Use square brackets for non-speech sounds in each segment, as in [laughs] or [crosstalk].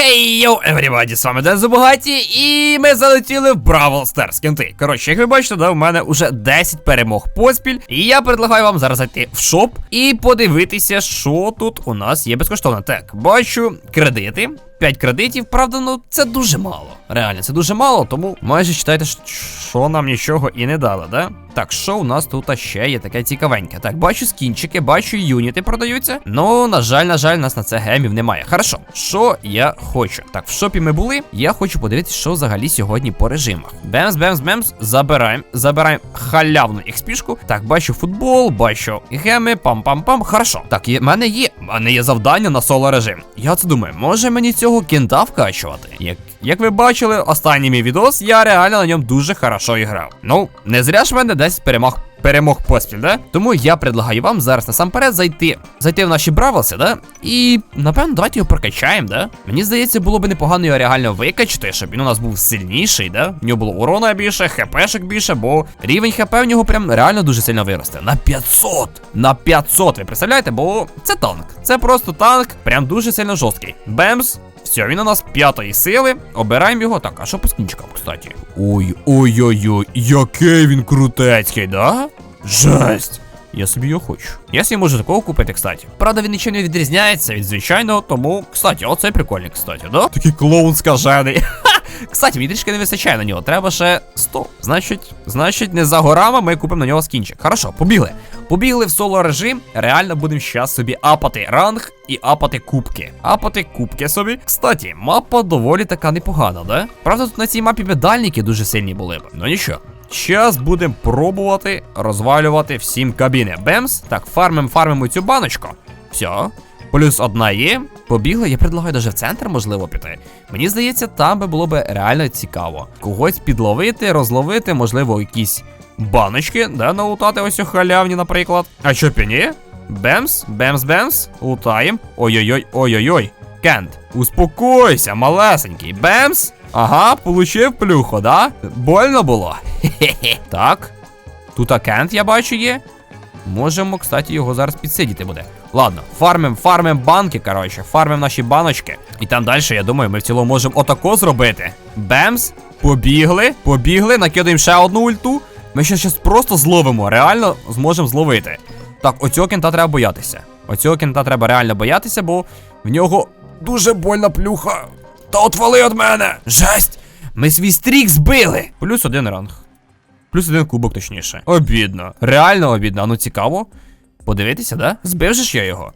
Хей, йоу, everybody, з вами Ден Забугаті, і ми залетіли в Бравл Старс кінти. Коротше, як ви бачите, да, в мене вже 10 перемог поспіль. І я предлагаю вам зараз зайти в шоп і подивитися, що тут у нас є безкоштовно. Так, бачу кредити. 5 кредитів, правда, ну це дуже мало. Реально, це дуже мало, тому майже читайте, що нам нічого і не дали, да? Так, що у нас тут ще є таке цікавеньке? Так, бачу скінчики, бачу юніти продаються. Ну, на жаль, на жаль, у нас на це гемів немає. Хорошо, що я хочу? Так, в шопі ми були. Я хочу подивитися, що взагалі сьогодні по режимах. Бемс, бемс, бемс, забираємо, забираємо халявну експішку. Так, бачу футбол, бачу геми, пам-пам-пам. Хорошо. Так, в мене є. В мене є завдання на соло режим. Я це думаю, може мені цього кента вкачувати? Як як ви бачили, останній мій відос, я реально на ньому дуже хорошо грав. Ну, не зря ж мене десь перемог перемог поспіль, да? Тому я предлагаю вам зараз насамперед зайти зайти в наші бравлси, да? І напевно давайте його прокачаємо, да? Мені здається, було б непогано його реально викачати, щоб він у нас був сильніший, да? В нього було урона більше, хпшек більше, бо рівень хп в нього прям реально дуже сильно виросте. На 500! На 500, ви представляєте? Бо це танк. Це просто танк, прям дуже сильно жорсткий. Бемс. Все, він у нас п'ятої сили. Обираємо його. Так, а що по скінчикам, кстати? Ой-ой-ой-ой, який він крутецький, да? Жесть. Я собі його хочу. Я собі можу такого купити, кстати. Правда, він нічим не відрізняється від звичайного, тому, кстати, оцей прикольний, кстати, да? Такий клоун скажений. Кстати, мені не вистачає на нього. Треба ще 100. Значить, значить, не за горами ми купимо на нього скінчик. Хорошо, побігли. Побігли в соло режим. Реально будемо зараз собі апати ранг і апати кубки. Апати кубки собі. Кстати, мапа доволі така непогана, да? Правда, тут на цій мапі медальники дуже сильні були б. Ну нічого. Зараз будемо пробувати розвалювати всім кабіни. Бемс. Так, фармим, фармимо цю баночку. Все. Плюс одна є. Побігли, я предлагаю даже в центр, можливо, піти. Мені здається, там би було б реально цікаво. Когось підловити, розловити, можливо, якісь баночки, да, налутати ось у халявні, наприклад. А що піні? Бемс, бемс, бемс. Лутаєм. Ой-ой-ой, ой-ой-ой. Кент, успокойся, малесенький. Бемс. Ага, получив плюху, да? Больно було? Хе-хе. Так. Тут Кент, я бачу, є. Можемо, кстати, його зараз підсидіти буде. Ладно, фармим, фармим банки, коротше, фармим наші баночки. І там далі, я думаю, ми в цілому можемо отако зробити. Бемс, побігли, побігли, накидаємо ще одну ульту. Ми ще щас просто зловимо, реально зможемо зловити. Так, оцього кента треба боятися. Оцього кента треба реально боятися, бо в нього дуже больна плюха. Та отвали від мене! Жесть! Ми свій стрік збили! Плюс один ранг. Плюс один кубок, точніше. Обідно. Реально обідно. А ну цікаво. Подивитися, да? Збив же ж я його.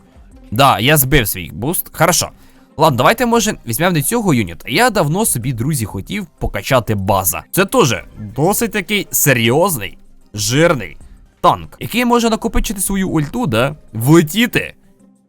Да, я збив свій буст. Хорошо. Ладно, давайте, може, візьмемо до цього юніта. Я давно собі, друзі, хотів покачати база. Це теж досить такий серйозний, жирний танк, який може накопичити свою ульту, да? Влетіти.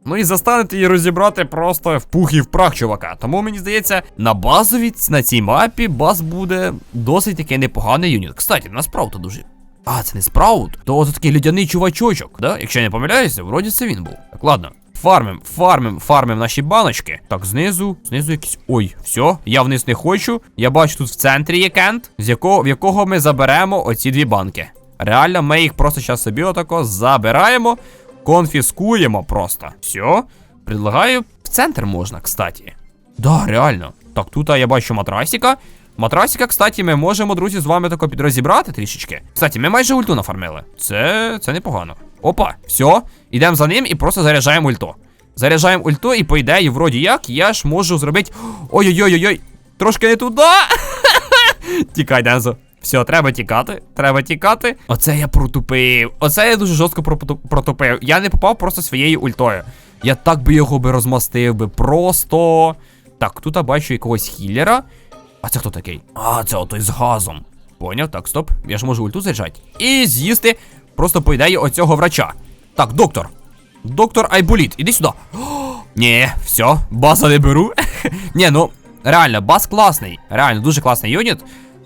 Ну і застанете її розібрати просто в пух і в прах, чувака. Тому мені здається, на базовій на цій мапі баз буде досить таки непоганий юніт. Кстати, насправді дуже. А, це не спраут? То це такий льодяний чувачочок, да? Якщо я не помиляюся, вроді це він був. Так, ладно. Фармим, фармим, фармим наші баночки. Так, знизу, знизу якісь. Ой, все, я вниз не хочу. Я бачу, тут в центрі є кент, з якого в якого ми заберемо оці дві банки. Реально, ми їх просто зараз собі отако забираємо. Конфіскуємо просто. Все. Предлагаю, в центр можна, кстати. Да, реально. Так, тут я бачу матрасика. Матрасика, кстати, ми можемо, друзі, з вами тако підрозібрати трішечки. Кстати, ми майже ульту нафармили. Це це непогано. Опа, все. Ідемо за ним і просто заряджаємо ульту. Заряджаємо ульту, і по ідеї, вроді як, я ж можу зробити. Ой-ой-ой-ой-ой. Трошки не туди. [laughs] Тікай, Дензо. Все, треба тікати. Треба тікати. Оце я протупив. Оце я дуже жорстко протупив. Я не попав просто своєю ультою. Я так би його би розмастив би. Просто. Так, тут я бачу якогось хіллера. А це хто такий? А, це отой з газом. Поняв? Так, стоп. Я ж можу ульту заряджати. І з'їсти. Просто по ідеї оцього врача. Так, доктор. Доктор Айболіт, іди сюди. [gasps] Ні, все, база не беру. [laughs] Ні, ну, реально, баз класний. Реально, дуже класний юніт.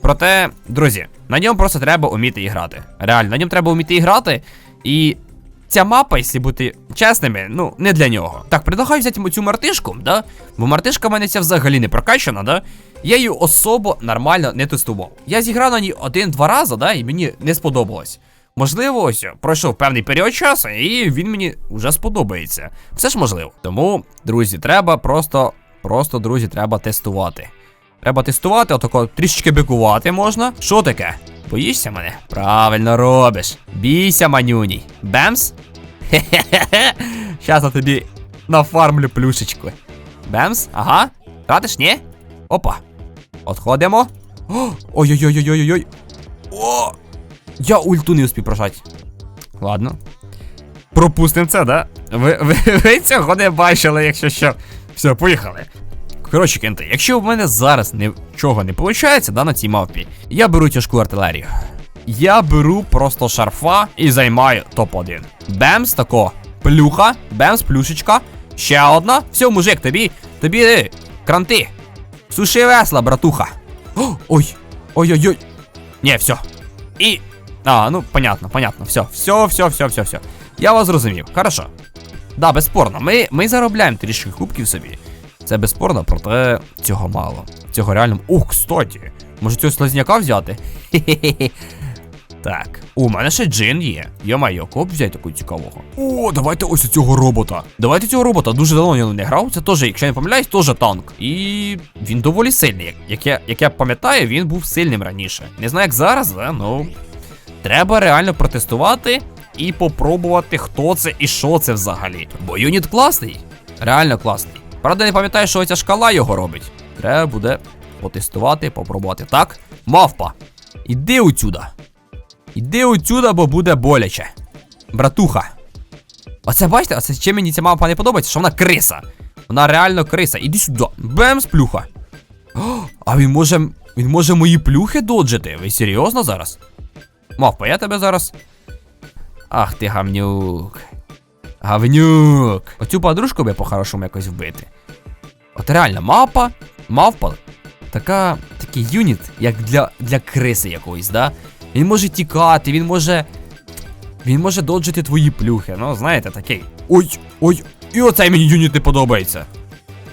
Проте, друзі, на ньому просто треба вміти грати. Реально, на ньому треба вміти грати. І ця мапа, якщо бути чесними, ну, не для нього. Так, предлагаю взяти цю мартишку, да? Бо мартишка в мене ця взагалі не прокачана, да? Я її особо нормально не тестував. Я зіграв на ній один-два рази, да, і мені не сподобалось. Можливо, ось пройшов певний період часу, і він мені вже сподобається. Все ж можливо. Тому, друзі, треба просто Просто, друзі, треба тестувати. Треба тестувати, отако трішечки бикувати можна. Що таке? Боїшся мене? Правильно робиш. Бійся, манюній. Бемс? Хе-хе-хе. Щас я тобі нафармлю плюшечку. Бемс? Ага. Тратиш, ні? Опа. Отходимо. Ой-ой-ой-ой-ой-ой. О! Я ульту не успів прожати. Ладно. Пропустим це, да? Ви, ви цього не бачили, якщо що. Все, поїхали. Коротше, кенти, якщо в мене зараз нічого не виходить, да, на цій мавпі, я беру тяжку артилерію. Я беру просто шарфа і займаю топ-1. Бемс, тако, плюха, бемс, плюшечка. Ще одна. Все, мужик, тобі, тобі, е, кранти. Суши весла, братуха. Ой, ой-ой-ой. Не, все. І. А, ну, понятно, понятно. Все, все, все, все, все, все. Я вас зрозумів. Хорошо. Да, безспорно, ми, ми заробляємо трішки кубків собі. Це безспорно, проте цього мало. Цього реально. Ух, кстати. Може цього слазняка взяти? Так, у мене ще джин є. Йо-майо, коп взяти такого цікавого. О, давайте ось цього робота. Давайте цього робота. Дуже давно я не грав. Це теж, якщо я не помиляюсь, теж танк. І він доволі сильний. Як я, як я пам'ятаю, він був сильним раніше. Не знаю, як зараз, да? ну. Треба реально протестувати і попробувати, хто це і що це взагалі. Бо юніт класний. Реально класний. Правда, не пам'ятаю, що ця шкала його робить. Треба буде потестувати, попробувати. Так, мавпа. Іди отсюда. Іди отсюда, бо буде боляче. Братуха. Оце бачите, оце чим мені ця мавпа не подобається, що вона криса. Вона реально криса. Іди сюди. Бемс, плюха. А він може. Він може мої плюхи доджити. Ви серйозно зараз? Мавпа, я тебе зараз. Ах ти гавнюк. Гавнюк. Оцю подружку би по-хорошому якось вбити. От реально, мавпа, мавпа, така, такий юніт, як для для криси якоїсь, да? Він може тікати, він може. Він може доджити твої плюхи. Ну, знаєте, такий. Ой, ой, і оцей мені юніт не подобається.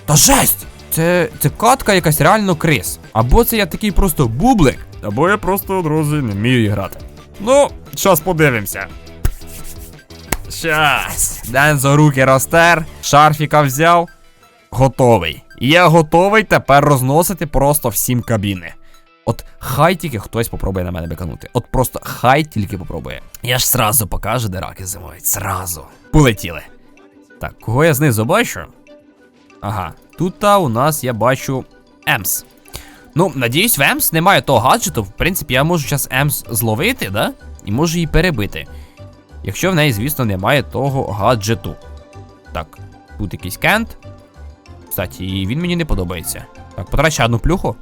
Та жесть! Це це катка якась реально крис. Або це я такий просто бублик, або я просто, друзі, не вмію грати. Ну, щас подивимося. Щас. Дензо руки розтер, шарфіка взяв. Готовий. Я готовий тепер розносити просто всім кабіни. От хай тільки хтось попробує на мене беканути. От просто хай тільки попробує. Я ж сразу покажу, де раки зимують. Сразу. Полетіли. Так, кого я знизу бачу? Ага, тут у нас я бачу Емс. Ну, надіюсь, в Емс немає того гаджету. В принципі, я можу зараз Емс зловити, да? І можу її перебити. Якщо в неї, звісно, немає того гаджету. Так, тут якийсь кент. Кстати, і він мені не подобається. Так, потрать ще одну плюху.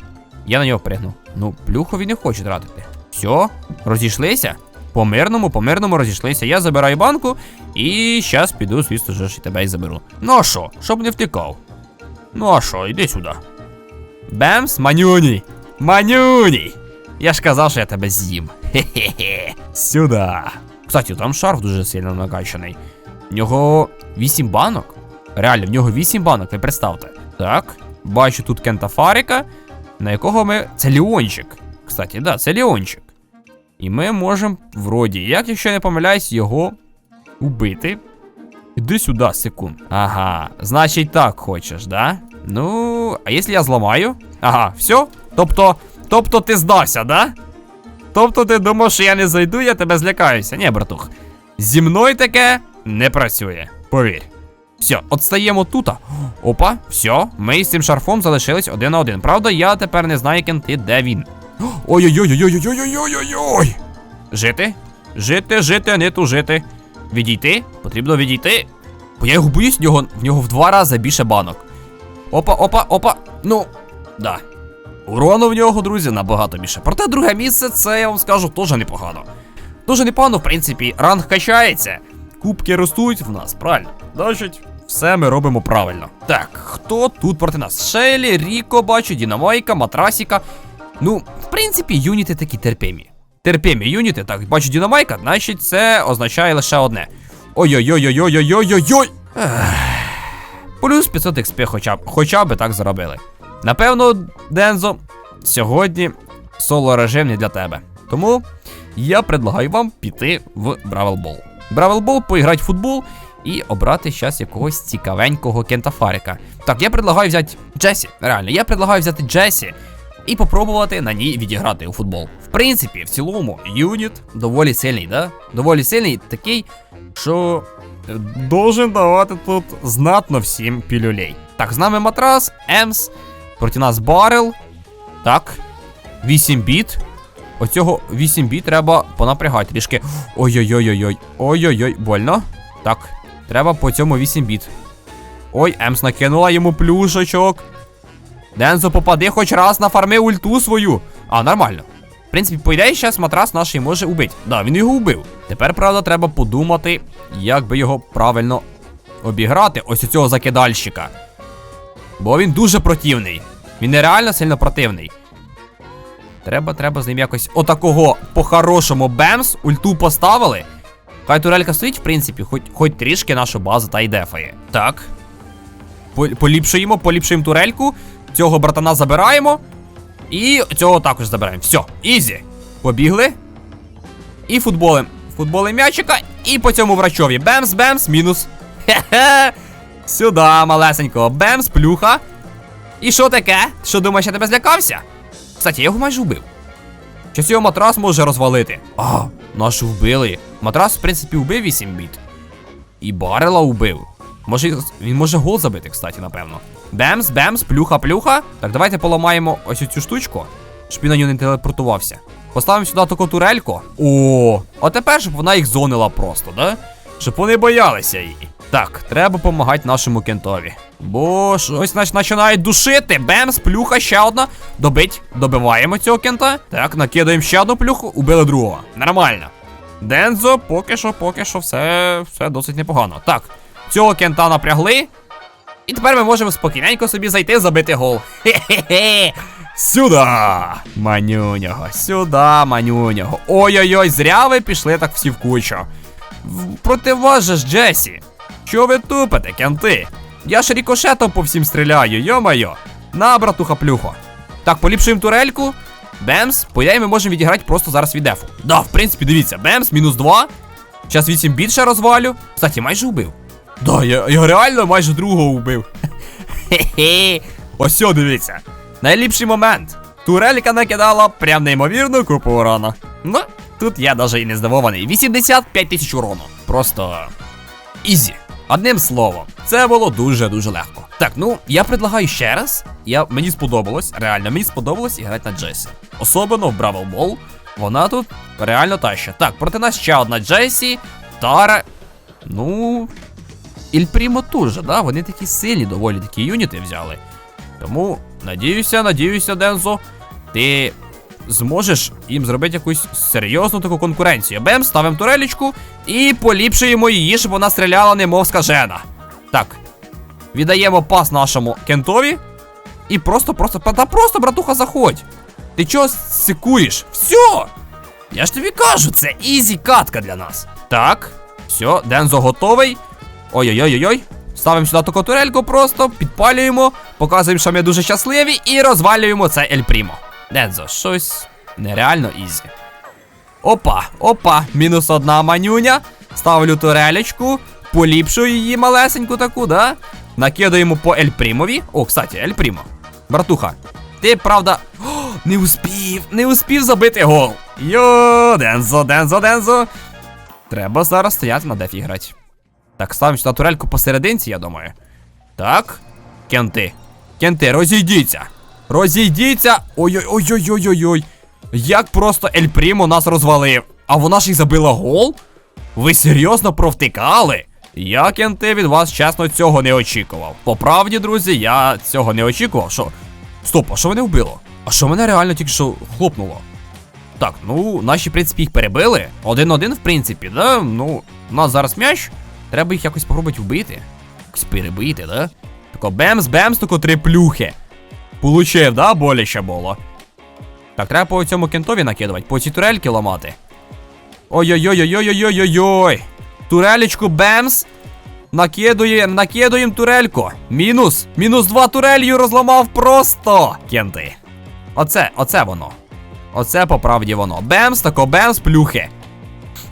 Я на нього пригну. Ну, плюху він не хоче тратити. Все, розійшлися. По мирному, по мирному розійшлися. Я забираю банку і щас піду, звісно ж, і тебе і заберу. Ну а що? Щоб не втікав. Ну а що, іди сюди. Бемс, манюній! Манюній! Я ж казав, що я тебе з'їм. Хе-хе-хе. Сюди. Кстати, там шарф дуже сильно накачаний. В нього 8 банок. Реально, в нього 8 банок, ви представте. Так, бачу тут Кента Фаріка, на якого ми. Це Леончик. Кстати, да, це Леончик. І ми можемо, вроді, як якщо я не помиляюсь, його убити. Іди сюди, секунд. Ага, значить так хочеш, да? Ну, а якщо я зламаю? Ага, все? Тобто, тобто ти здався, да? Тобто ти думав, що я не зайду, я тебе злякаюся. Ні, братух. Зі мною таке не працює. Повір. Все, от стаємо тут. Опа, все, ми з цим шарфом залишились один на один. Правда, я тепер не знаю, кенти, де він. Ой-ой-ой-ой-ой-ой-ой-ой-ой-ой. Жити? Жити, жити, не тужити. Відійти? Потрібно відійти. Бо я його боюсь, в нього, в нього в два рази більше банок. Опа, опа, опа. Ну, да. Урону в нього, друзі, набагато більше. Проте друге місце, це я вам скажу, теж непогано. Дуже непогано, в принципі, ранг качається. Кубки ростуть в нас, правильно. Значить, все ми робимо правильно. Так, хто тут проти нас? Шелі, Ріко, бачу, Дінамайка, Матрасіка. Ну, в принципі, юніти такі терпимі. Терпимі юніти, так, бачу Дінамайка, значить це означає лише одне. Ой-ой-ой-ой-ой-ой-ой-ой-ой. Плюс 500 XP хоча б, хоча б так зробили. Напевно, Дензо, сьогодні соло режим не для тебе. Тому я предлагаю вам піти в Бравл Бол. Бравл Бол поіграти в футбол і обрати щас якогось цікавенького кентафарика. Так, я предлагаю взяти Джесі. Реально, я предлагаю взяти Джесі і попробувати на ній відіграти у футбол. В принципі, в цілому, юніт доволі сильний, да? Доволі сильний, такий, що е, должен давати тут знатно всім пілюлей. Так, з нами матрас, Емс, проти нас барел. Так. 8 біт. Оцього 8 біт треба понапрягати трішки. Ой-ой-ой-ой-ой. Ой-ой-ой, больно. Так, треба по цьому 8 біт. Ой, Емс накинула йому плюшечок. Дензо, попади хоч раз на фарми ульту свою. А, нормально. В принципі, по ідеї, зараз матрас наш може убити. Да, він його убив. Тепер, правда, треба подумати, як би його правильно обіграти. Ось у цього закидальщика. Бо він дуже противний. Він нереально сильно противний. Треба, треба з ним якось отакого по-хорошому бемс, ульту поставили. Хай турелька стоїть, в принципі, хоч, хоч трішки нашу базу та й дефає. Так. Поліпшуємо, поліпшуємо турельку. Цього братана забираємо. І цього також забираємо. Все, ізі. Побігли. І футболем. Футболем м'ячика. І по цьому врачові. Бемс, бемс, мінус. Хе-хе. Сюда, малесенького. Бемс, плюха. І що таке? Що думаєш, я тебе злякався? Кстати, я його майже вбив. Щось його матрас може розвалити. А, нашу вбили. Матрас, в принципі, вбив 8 біт. І барела вбив. Може, він може гол забити, кстати, напевно. Бемс, бемс, плюха, плюха. Так, давайте поламаємо ось цю штучку, щоб він на нього не телепортувався. Поставимо сюди таку турельку. О, а тепер, щоб вона їх зонила просто, да? Щоб вони боялися її. Так, треба допомагати нашому кентові. Бо щось починають душити. Бемс, плюха, ще одна. Добить, добиваємо цього кента. Так, накидаємо ще одну плюху, убили другого. Нормально. Дензо, поки що, поки що, все, все досить непогано. Так, цього кента напрягли. І тепер ми можемо спокійненько собі зайти забити гол. Хе-хе-хе. Сюда, манюнього, сюда, манюнього. Ой-ой-ой, зря ви пішли так всі в кучу. Проти вас же ж Джесі. Що ви тупите, кенти? Я ж рікошетом по всім стріляю, йо-майо. На, братуха плюхо. Так, поліпшуємо турельку. Бемс, по ідеї ми можемо відіграти просто зараз від дефу. Да, в принципі, дивіться, Бемс, мінус 2. Зараз 8 більше розвалю. Кстати, майже убив. Да, я, я реально майже другого убив. Хе-хе. Ось дивіться. Найліпший момент. Турелька накидала прям неймовірну купу урона. Ну, тут я даже і не здивований. 85 тисяч урону. Просто. Ізі. Одним словом, це було дуже-дуже легко. Так, ну я предлагаю ще раз. Я, мені сподобалось, реально, мені сподобалось грати на Джесі. Особливо в Бравл Бол. Вона тут реально таща. Так, проти нас ще одна Джесі. Тара. Ну. Іль Прімо теж, да? Вони такі сильні, доволі такі юніти взяли. Тому надіюся, надіюся, Дензо, ти зможеш їм зробити якусь серйозну таку конкуренцію. Бем, ставимо турелечку і поліпшуємо її, щоб вона стріляла немов скажена. Так. Віддаємо пас нашому кентові. І просто, просто, та просто, братуха, заходь. Ти чого сикуєш? Все! Я ж тобі кажу, це ізі катка для нас. Так, все, Дензо готовий. Ой-ой-ой-ой. Ставимо сюди таку турельку просто, підпалюємо, показуємо, що ми дуже щасливі, і розвалюємо це Ель Прімо. Дензо, щось нереально ізі. Опа, опа, мінус одна манюня. Ставлю турелечку, поліпшую її малесеньку таку, да? Накидаємо по Ель Прімові. О, кстати, Ель Прімо. Братуха, ти правда. О, [gasps] не успів, не успів забити гол. Йо, Дензо, Дензо, Дензо. Треба зараз стояти на дефі грати. Так, ставимо сюди турельку посерединці, я думаю. Так. Кенти. Кенти, розійдіться. Розійдіться. Ой-ой-ой-ой-ой-ой. Як просто Ель Прімо нас розвалив. А вона ж і забила гол? Ви серйозно провтикали? Я, кенти, від вас чесно цього не очікував. По правді, друзі, я цього не очікував. Що? Стоп, а що мене вбило? А що мене реально тільки що хлопнуло? Так, ну, наші, в принципі, їх перебили. Один-один, в принципі, да? Ну, у нас зараз м'яч. Треба їх якось попробувати вбити. Якось перебити, да? Тако бемс, бемс, тако три плюхи. Получив, да? Боляче було. Так, треба по цьому кентові накидувати, по ці турельки ламати. Ой-ой-ой-ой-ой-ой-ой-ой. Турелечку бемс. Накидує, накидуємо турельку. Мінус. Мінус два турелью розламав просто. Кенти. Оце, оце воно. Оце по правді воно. Бемс, тако бемс, плюхи.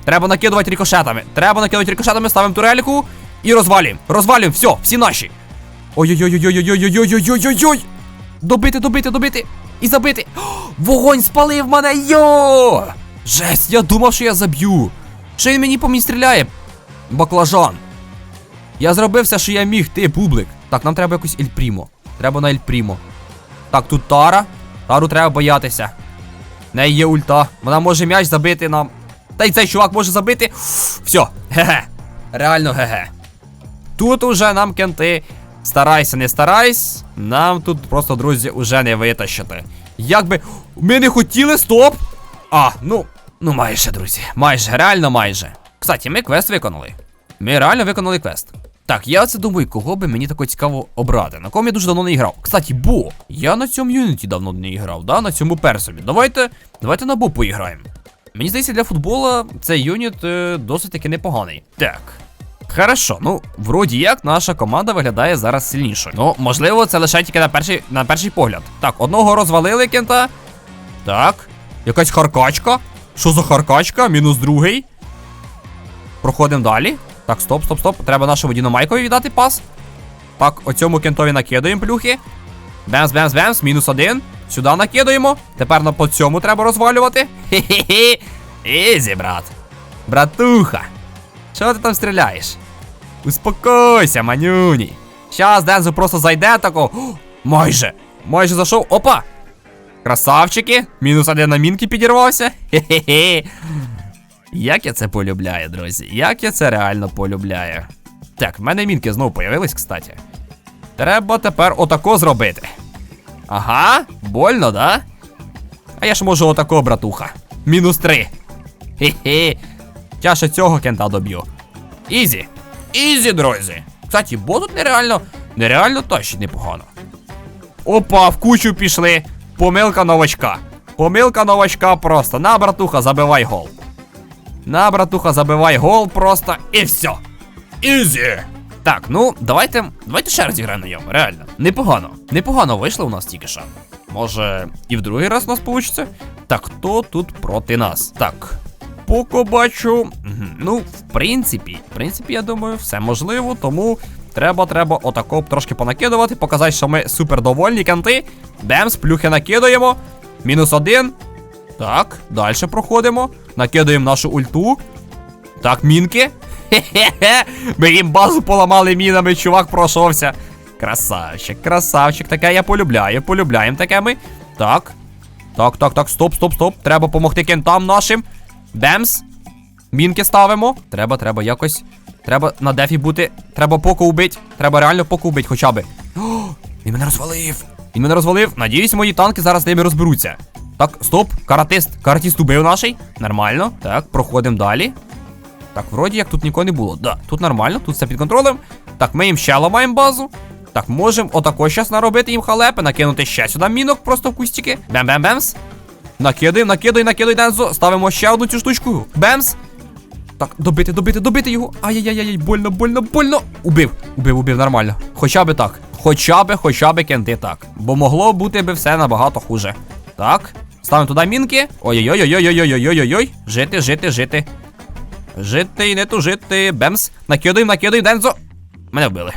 Треба накидувати рікошетами. Треба накидувати рікошетами, ставимо турельку. І розвалюємо. Розвалюємо, все, всі наші. Ой-ой-ой-ой-ой-ой-ой-ой-ой-ой. Добити, добити, добити. І забити. Вогонь спалив мене. Йо! Жесть, я думав, що я заб'ю. Що він мені по мені стріляє? Баклажан. Я зробив все, що я міг, ти, публик. Так, нам треба якусь Ельпрімо. Треба на Ельпрімо. Так, тут Тара. Тару треба боятися. В неї є ульта. Вона може м'яч забити нам. Та й цей чувак може забити. Все, [laughs] ге-ге. Реально ге-ге. Тут уже нам кенти. Старайся, не старайся. Нам тут просто, друзі, уже не витащити. Як би. Ми не хотіли, стоп! А, ну, ну майже, друзі. Майже, реально майже. Кстати, ми квест виконали. Ми реально виконали квест. Так, я оце думаю, кого би мені тако цікаво обрати. На кому я дуже давно не грав. Кстати, Бо, я на цьому юніті давно не грав, да? На цьому персові. Давайте, давайте на Бо поіграємо. Мені здається, для футбола цей юніт е, досить таки непоганий. Так. Хорошо, ну, вроді як наша команда виглядає зараз сильнішою. Ну, можливо, це лише тільки на перший, на перший погляд. Так, одного розвалили кента. Так. Якась харкачка. Що за харкачка? Мінус другий. Проходимо далі. Так, стоп, стоп, стоп. Треба нашому Діномайкові віддати пас. Так, оцьому кентові накидаємо плюхи. Бемс, бемс, бемс, мінус один. Сюди накидаємо. Тепер на по цьому треба розвалювати. Хе-хе-хе. Ізі, брат. Братуха. Що ти там стріляєш? Успокойся, манюні. Щас Дензо просто зайде тако. Майже. Майже зайшов. Опа! Красавчики. Мінус один на мінки підірвався. Хе-хе-хе. Як я це полюбляю, друзі. Як я це реально полюбляю. Так, в мене мінки знову появились, кстати. Треба тепер отако зробити. Ага, больно, да? А я ж можу отако, братуха. Мінус три. Хе-хе. Я ще цього кента доб'ю. Ізі. Ізі, друзі. Кстати, бо тут нереально, нереально тащить непогано. Опа, в кучу пішли. Помилка новачка. Помилка новачка просто. На, братуха, забивай гол. На, братуха, забивай гол просто і все. Ізі. Так, ну, давайте. Давайте ще раз зіграємо на ньому, реально. Непогано. Непогано вийшло у нас тільки що. Може, і в другий раз у нас вийде? Так, хто тут проти нас? Так. Поко бачу. Ну, в принципі, в принципі, я думаю, все можливо, тому треба, треба отако трошки понакидувати, показати, що ми супер довольні канти. Демс, плюхи накидаємо. Мінус один. Так, далі проходимо. Накидаємо нашу ульту. Так, мінки. Хе-хе-хе. Ми їм базу поламали мінами, чувак пройшовся. Красавчик, красавчик. Таке я полюбляю. Полюбляємо таке ми. Так. Так, так, так, стоп, стоп, стоп. Треба допомогти кентам нашим. Демс. Мінки ставимо. Треба, треба якось. Треба на дефі бути. Треба поку убить. Треба реально поку убить хоча би. О, він мене розвалив. Він мене розвалив. Надіюсь, мої танки зараз з ними розберуться. Так, стоп. Каратист. Каратист убив наший. Нормально. Так, проходимо далі. Так, вроді як тут нікого не було. Да, тут нормально, тут все під контролем. Так, ми їм ще ламаємо базу. Так, можемо отако щас наробити їм халепи, накинути ще сюди мінок просто в кустики. Бем-бем-бемс. Накидай, накидай, накидай, Дензо. Ставимо ще одну цю штучку. Бемс. Так, добити, добити, добити його. Ай-яй-яй, больно, больно, больно. Убив, убив, убив, нормально. Хоча би так. Хоча би, хоча би кенти так. Бо могло бути би все набагато хуже. Так. Ставимо туди мінки. Ой-ой-ой-ой-ой-ой-ой-ой-ой. Жити, жити, жити. Жити і не тужити. Бемс. Накидаємо, накидаємо, Дензо. Мене вбили.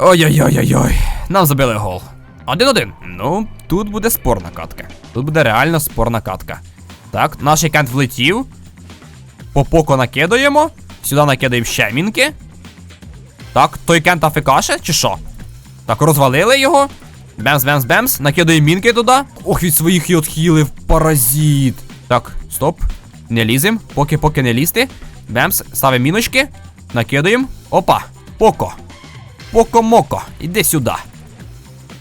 Ой-ой-ой-ой-ой. Нам забили гол. Один-один. Ну, тут буде спорна катка. Тут буде реально спорна катка. Так, наш кент влетів. По поко накидаємо. Сюди накидаємо ще мінки. Так, той кент афекаше, чи що? Так, розвалили його. Бемс, бемс, бемс. Накидаємо мінки туди. Ох, від своїх і отхилив, паразит. Так, стоп. Не лізем. Поки поки не лізти. Бемс, ставимо міночки. Накидаємо. Опа. Поко. Поко-моко. Іди сюди.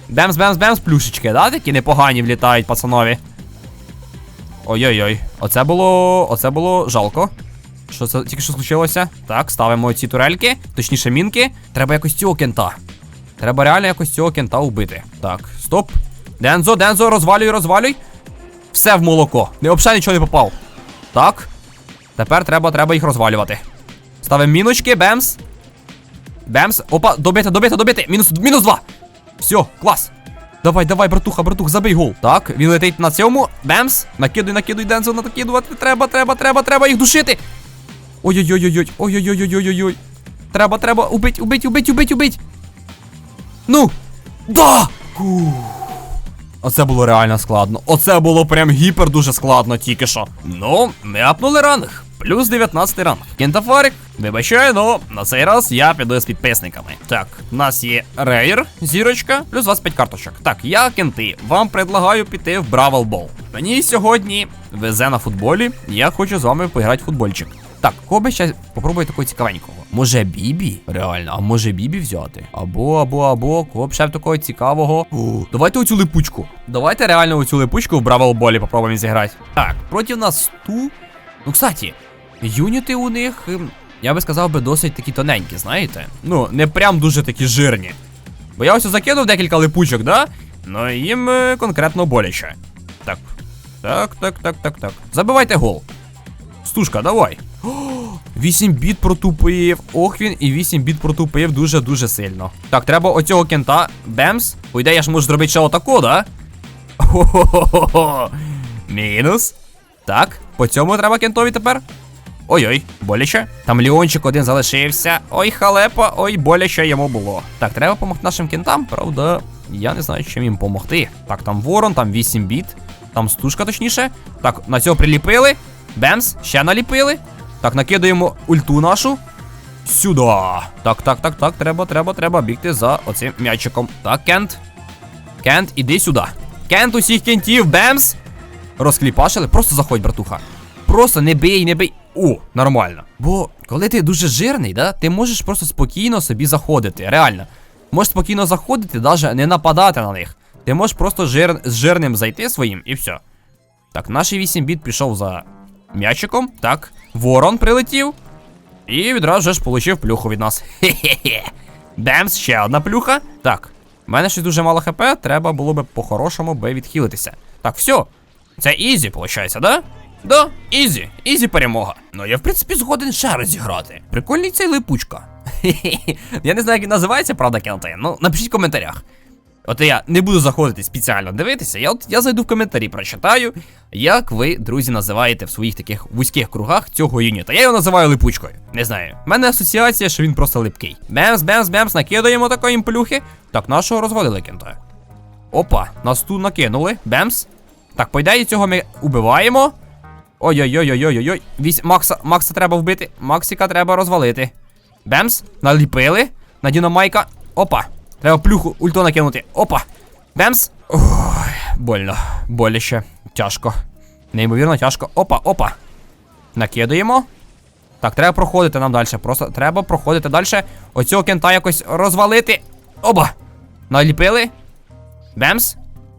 Бемс, бемс, бемс, плюшечки, да? Такі непогані влітають, пацанові. Ой-ой-ой. Оце було. Оце було жалко. Що це тільки що случилося? Так, ставимо ці турельки, точніше мінки. Треба якось цього кента. Треба реально якось цього кента убити. Так, стоп. Дензо, Дензо, розвалюй, розвалюй. Все в молоко. Не взагалі нічого не попав. Так. Тепер треба, треба їх розвалювати. Ставимо міночки, бемс. Бемс. Опа, добити, добити, добити. Мінус, мінус два. Все, клас. Давай, давай, братуха, братух, забий гол. Так, він летить на цьому. Бемс. Накидуй, накидуй, Дензо, накидувати. Треба, треба, треба, треба їх душити. Ой-ой-ой-ой-ой. Ой-ой-ой-ой-ой-ой. Треба, треба, убить, убить, убить, убить, убить. Ну! Да! Оце було реально складно. Оце було прям гіпер дуже складно тільки що. Ну, ми апнули ранг. Плюс 19 ранг. Кентафарик, вибачаю, но на цей раз я піду з підписниками. Так, у нас є рейер, зірочка, плюс 25 карточок. Так, я кенти, вам предлагаю піти в Бравл Бол. Мені сьогодні везе на футболі, я хочу з вами поіграти в футбольчик. Так, кого би ще попробуй такого цікавенького. Може Бібі? Реально, а може Бібі взяти? Або, або, або, кого б ще такого цікавого. О, давайте оцю липучку. Давайте реально оцю липучку в Бравл Болі попробуємо зіграти. Так, проти нас ту. Ну, кстати, юніти у них, ем, я би сказав би, досить такі тоненькі, знаєте? Ну, не прям дуже такі жирні. Бо я ось закинув декілька липучок, да? Ну їм е, конкретно боляче. Так. Так, так, так, так, так. Забивайте гол. Стушка, давай. О, 8 біт протупив. Ох він і 8 біт протупив дуже-дуже сильно. Так, треба оцього кента. Бемс. Ідеї, я ж можу зробити ще отако, да? Хо-хо-хо-хо. Мінус. Так, по цьому треба кентові тепер. Ой-ой, боляче. Там Ліончик один залишився. Ой, халепа, ой, боляче йому було. Так, треба допомогти нашим кентам, правда. Я не знаю, чим їм допомогти. Так, там ворон, там 8 біт. Там стужка, точніше. Так, на цього приліпили. Бемс, ще наліпили. Так, накидаємо ульту нашу. Сюди. Так, так, так, так. Треба, треба, треба бігти за оцим м'ячиком. Так, Кент. Кент, іди сюди. Кент усіх кентів, Бемс. Розкліпашили, просто заходь, братуха. Просто не бий, не бий. О, нормально. Бо коли ти дуже жирний, да, ти можеш просто спокійно собі заходити. Реально. Можеш спокійно заходити, навіть не нападати на них. Ти можеш просто жир... з жирним зайти своїм і все. Так, наш 8 біт пішов за м'ячиком. Так, ворон прилетів. І відразу ж получив плюху від нас. Хе-хе-хе. Бемс, ще одна плюха. Так, в мене щось дуже мало хп, треба було би по-хорошому би відхилитися. Так, все. Це ізі, виходить, да? Да, ізі, ізі перемога. Ну я в принципі згоден ще раз зіграти. Прикольний цей липучка. [laughs] Я не знаю, як він називається, правда, Кенте. Ну, напишіть в коментарях. От я не буду заходити спеціально дивитися. Я от я зайду в коментарі, прочитаю, як ви, друзі, називаєте в своїх таких вузьких кругах цього юніта. Я його називаю липучкою. Не знаю. В мене асоціація, що він просто липкий. Бемс, бемс, бемс, накидаємо такої плюхи. Так, нашого розвалили кента. Опа, нас тут накинули. Бемс. Так, по ідеї цього ми убиваємо. Ой-ой-ой-ой-ой-ой. Вісь... Макса, Макса треба вбити. Максика треба розвалити. Бемс, наліпили. На Дінамайка. Опа. Треба плюху ульту накинути. Опа. Бемс. Ой, больно. Боляче. Тяжко. Неймовірно тяжко. Опа, опа. Накидаємо. Так, треба проходити нам далі. Просто треба проходити далі. Оцього кента якось розвалити. Оба! Наліпили. Бемс.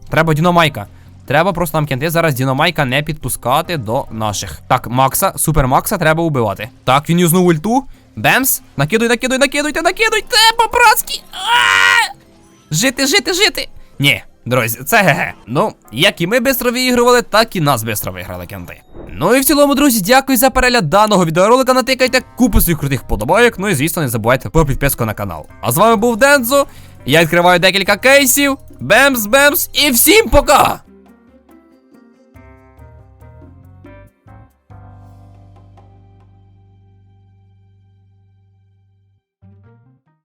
Треба Діномайка. Треба просто нам кенти зараз Діномайка не підпускати до наших. Так, Макса, Супер Макса треба убивати. Так, він юзнув ульту. Бемс. Накидуй, накидуй, накидуйте, накидуйте, по-братськи. Жити, жити, жити. Ні, друзі, це ге-ге. Ну, як і ми бистро виігрували, так і нас бистро виграли кенти. Ну і в цілому, друзі, дякую за перегляд даного відеоролика. Натикайте купу своїх крутих подобайок. Ну і звісно, не забувайте про підписку на канал. А з вами був Дензо. Я відкриваю декілька кейсів. Бемс, бемс, і всім пока!